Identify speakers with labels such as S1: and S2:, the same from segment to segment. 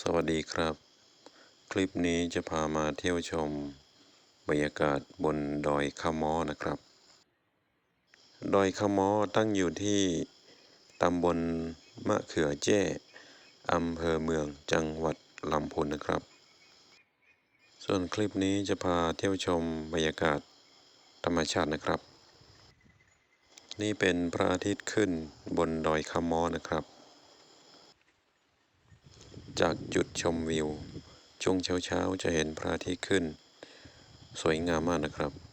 S1: สวัสดีครับ คลิปนี้จะพามาเที่ยวชม บรรยากาศบนดอยคามอนะครับ ดอยคามอตั้งอยู่ที่ตำบลมะเขือแจ้อำเภอเมืองจังหวัดลำพูนนะครับ ส่วนคลิปนี้จะพาเที่ยวชมบรรยากาศธรรมชาตินะครับ นี่เป็นพระอาทิตย์ขึ้นบนดอยคามอนะครับ จากจุดชมวิว ช่วงเช้าๆ จะเห็นพระอาทิตย์ขึ้น สวยงามมากนะครับ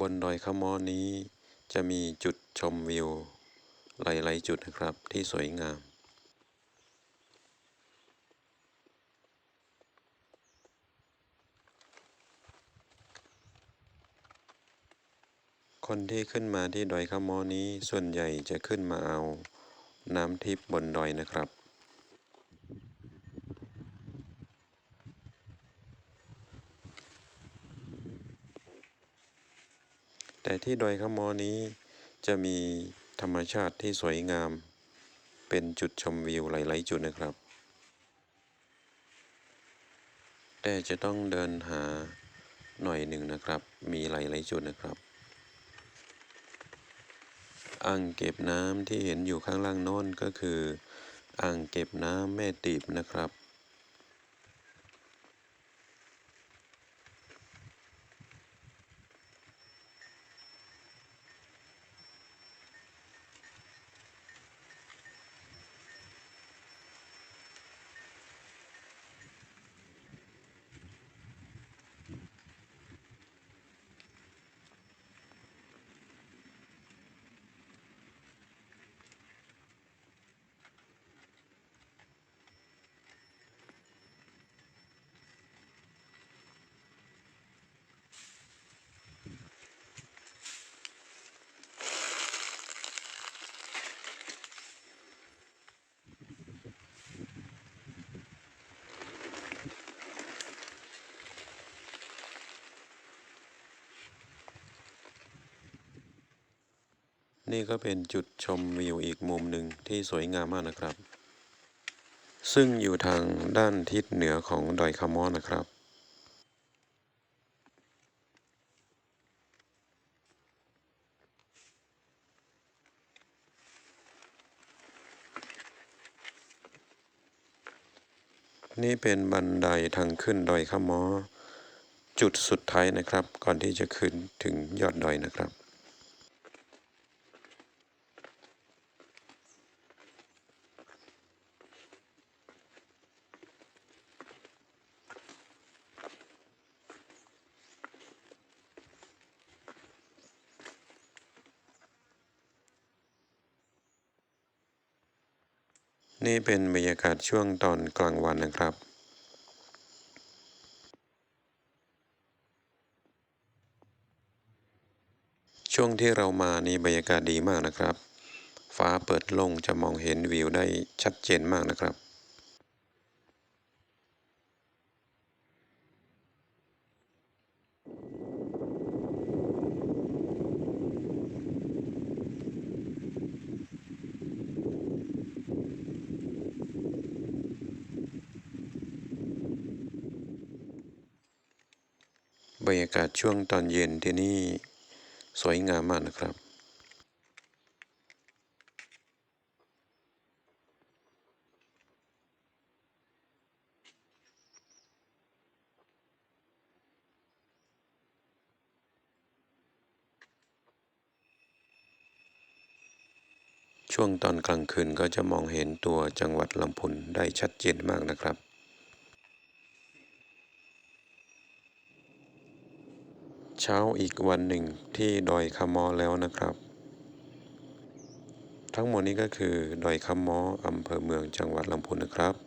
S1: บนดอยคามอนี้ จะมีจุดชมวิว หลายๆจุดนะครับที่สวยงามคนที่ขึ้นมาที่ดอยคามอนี้ส่วนใหญ่จะขึ้นมาเอาน้ำทิพย์บนดอยนะครับ แต่ที่ดอยคามอนี้จะมีธรรมชาติที่สวยงาม เป็นจุดชมวิวหลาย ๆ จุดนะครับ แต่จะต้องเดินหาหน่อยหนึ่งนะครับ มีหลาย ๆ จุดนะครับอ่างเก็บน้ำที่เห็นอยู่ข้างล่างโน้นก็คืออ่างเก็บน้ำแม่ตีบนะครับ นี่ก็เป็นจุดชมวิวอีกมุมหนึ่งที่สวยงามมากนะครับ ซึ่งอยู่ทางด้านทิศเหนือของดอยคามอนะครับ นี่เป็นบันไดทางขึ้นดอยคามอ จุดสุดท้ายนะครับ ก่อนที่จะขึ้นถึงยอดดอยนะครับ นี่เป็นบรรยากาศช่วงตอนกลางวันนะครับช่วงที่เรามานี่บรรยากาศดีมากนะครับ ฟ้าเปิดโล่งจะมองเห็นวิวได้ชัดเจนมากนะครับ บรรยากาศช่วงตอนเย็นที่นี่สวยงามมากนะครับ ช่วงตอนกลางคืนก็จะมองเห็นตัวจังหวัดลำพูนได้ชัดเจนมากนะครับ เช้าอีกวันหนึ่งที่ดอยคำมอแล้วนะครับ ทั้งหมดนี้ก็คือดอยคำมออำเภอเมืองจังหวัดลำพูนนะครับ